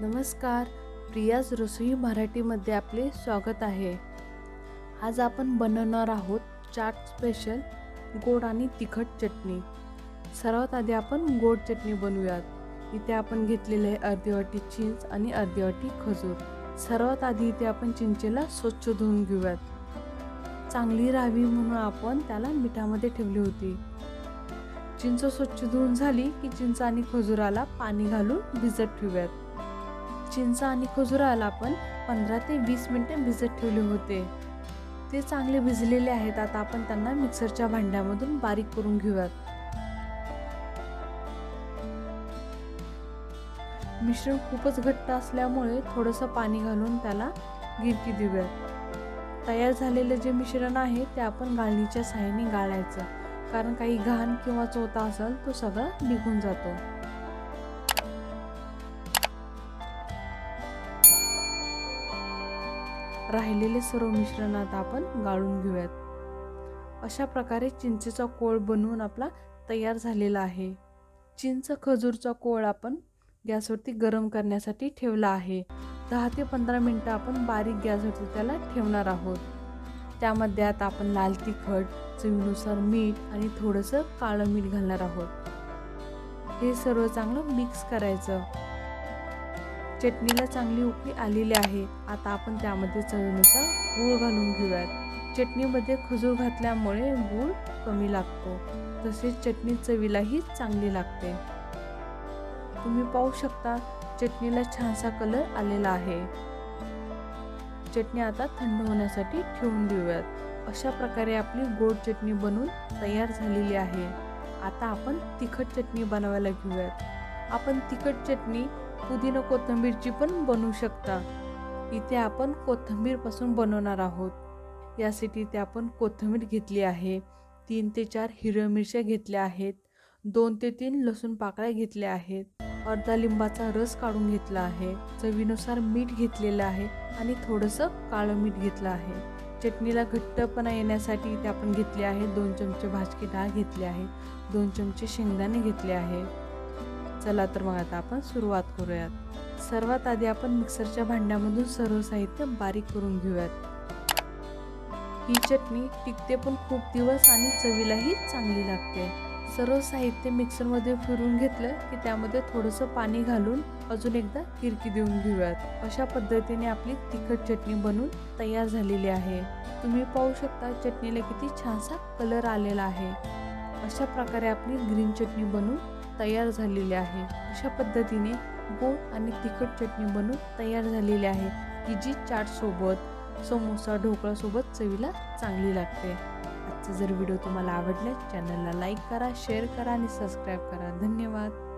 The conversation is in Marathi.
नमस्कार. प्रियाज रसोई मराठीमध्ये आपले स्वागत आहे. आज आपण बनवणार आहोत चाट स्पेशल गोड आणि तिखट चटणी. सर्वात आधी आपण गोड चटणी बनवूयात. इथे आपण घेतलेले आहे अर्धी वाटी चिंच आणि अर्धी वाटी खजूर. सर्वात आधी इथे आपण चिंचेला स्वच्छ धुवून घेऊयात. चांगली राहावी म्हणून आपण त्याला मिठामध्ये ठेवली होती. चिंच स्वच्छ धुवून झाली की चिंच आणि खजुराला पाणी घालून भिजत ठेवूयात. चिंच आणि खजुराला आपण पंधरा ते वीस मिनिटे भिजत ठेवले होते. ते चांगले भिजलेले आहेत आता आपण त्यांना मिक्सरच्या भांड्यामधून बारीक करून घेऊयात. मिश्रण खूपच घट्ट असल्यामुळे थोडंसं पाणी घालून त्याला गिरकी देऊयात. तयार झालेलं जे मिश्रण आहे ते आपण गाळणीच्या साह्याने गाळायचं. कारण काही घाण किंवा चोथा असेल तो सगळा निघून जातो. राहिलेले सर्व मिश्रण आता आपण गाळून घेऊयात. अशा प्रकारे चिंचेचा कोळ बनवून आपला तयार झालेला आहे. चिंच खजूरचा कोळ आपण गॅसवरती गरम करण्यासाठी ठेवला आहे. दहा ते पंधरा मिनटं आपण बारीक गॅसवरती त्याला ठेवणार आहोत. त्यामध्ये आता आपण लाल तिखट चवीनुसार मीठ आणि थोडंसं काळं मीठ घालणार आहोत. हे सर्व चांगलं मिक्स करायचं. चटणीला चांगली उकळी आलेली आहे. आता आपण त्यामध्ये चवीनुसार गूळ घालून घेऊयात. चटणीमध्ये खजूर घातल्यामुळे गूळ कमी लागतो. तसेच चटणी चवीलाही चांगली लागते. तुम्ही पाहू शकता चटणीला छानसा कलर आलेला आहे. चटणी आता थंड होण्यासाठी ठेवून देऊयात. अशा प्रकारे आपली गोड चटणी बनवून तयार झालेली आहे. आता आपण तिखट चटणी बनवायला घेऊयात. आपण तिखट चटणी पुदिना कोथिंबीरची पण बनवू शकता. इथे आपण कोथिंबीरपासून बनवणार आहोत. यासाठी इथे आपण कोथिंबीर घेतली आहे. तीन ते चार हिरव्या मिरच्या घेतल्या आहेत. दोन ते तीन लसूण पाकळ्या घेतल्या आहेत. अर्धा लिंबाचा रस काढून घेतला आहे. चवीनुसार मीठ घेतलेलं आहे आणि थोडंसं काळं मीठ घेतलं आहे. चटणीला घट्टपणा येण्यासाठी इथे आपण घेतले आहे दोन चमचे भाजकी डाळ घेतली आहे. दोन चमचे शेंगदाणे घेतले आहे. चला तर मग आता आपण सुरुवात करूयात. सर्वात आधी आपण मिक्सरच्या भांड्यामधून सर्व साहित्य बारीक करून घेऊयात. ही चटणी टिकते पण खूप दिवस आणि चवीलाही चांगली लागते. सर्व साहित्य मिक्सरमध्ये फिरून घेतलं की त्यामध्ये थोडंसं पाणी घालून अजून एकदा किरकी देऊन घेऊयात. अशा पद्धतीने आपली तिखट चटणी बनून तयार झालेली आहे. तुम्ही पाहू शकता चटणीला किती छानसा कलर आलेला आहे. अशा प्रकारे आपली ग्रीन चटणी बनून तयार झालेली आहे. अशा पद्धतीने गोड आणि तिखट चटणी बनून तयार झालेली आहे. की जी चाटसोबत समोसा ढोकळासोबत चवीला चांगली लागते. आजचा जर व्हिडिओ तुम्हाला आवडला चॅनलला लाईक करा शेअर करा आणि सबस्क्राईब करा. धन्यवाद.